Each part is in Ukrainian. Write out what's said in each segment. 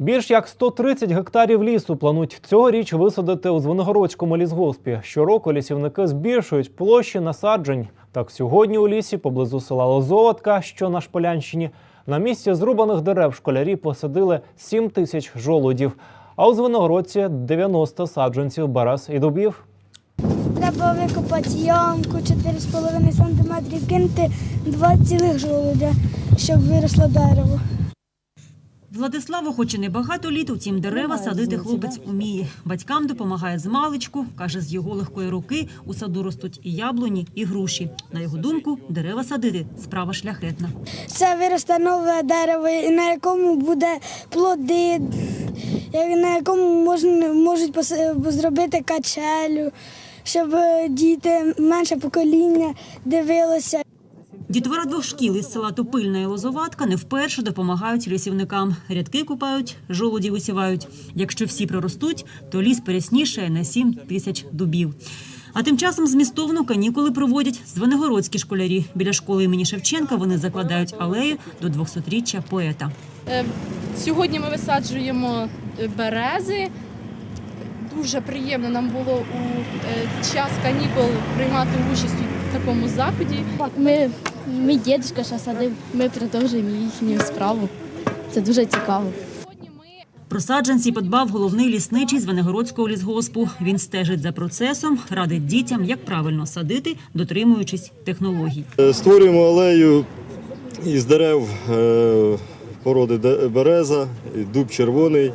Більш як 130 гектарів лісу планують цьогоріч висадити у Звенигородському лісгоспі. Щороку лісівники збільшують площі насаджень. Так, сьогодні у лісі поблизу села Лозоватка, що на Шполянщині, на місці зрубаних дерев школярі посадили 7 тисяч жолудів. А у Звенигородці 90 саджанців берез і дубів. Треба викопати ямку 4,5 см, кинути два цілих жолудя, щоб виросло дерево. Владиславу, хоч і не багато літ, утім дерева садити хлопець уміє. Батькам допомагає з маличку. Каже, з його легкої руки у саду ростуть і яблуні, і груші. На його думку, дерева садити справа шляхетна. Це виросте нове дерево, на якому буде плоди, на якому можна, можуть зробити качелю, щоб діти менше покоління дивилося. Дітвора двох шкіл із села Топильна і Лозоватка не вперше допомагають лісівникам. Рядки купають, жолуді висівають. Якщо всі проростуть, то ліс переснішає на 7 тисяч дубів. А тим часом змістовно канікули проводять звенигородські школярі. Біля школи імені Шевченка вони закладають алею до 200-річчя поета. Е, Сьогодні ми висаджуємо е, берези. Дуже приємно нам було у е, час канікул приймати участь у такому заході. Ми, мій дідусь ще садив, ми продовжуємо їхню справу. Це дуже цікаво. Про саджанці подбав головний лісничий Звенигородського лісгоспу. Він стежить за процесом, радить дітям, як правильно садити, дотримуючись технологій. Е, Створюємо алею із дерев е, породи береза, дуб червоний.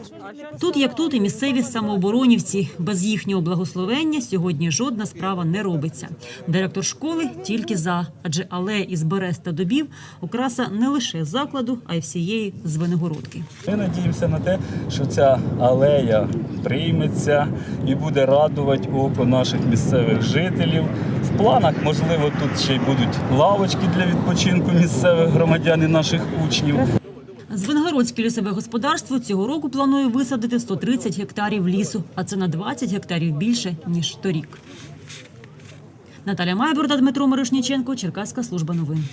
Тут, як тут, і місцеві самооборонівці. Без їхнього благословення сьогодні жодна справа не робиться. Директор школи тільки за, адже алея із берез та дубів окраса не лише закладу, а й всієї Звенигородки. Ми надіємося на те, що ця алея прийметься і буде радувати око наших місцевих жителів. В планах, можливо, тут ще й будуть лавочки для відпочинку місцевих громадян і наших учнів. Звенигородське лісове господарство цього року планує висадити 130 гектарів лісу, а це на 20 гектарів більше, ніж торік. Наталя Майборда, Дмитро Мирошніченко, Черкаська служба новин.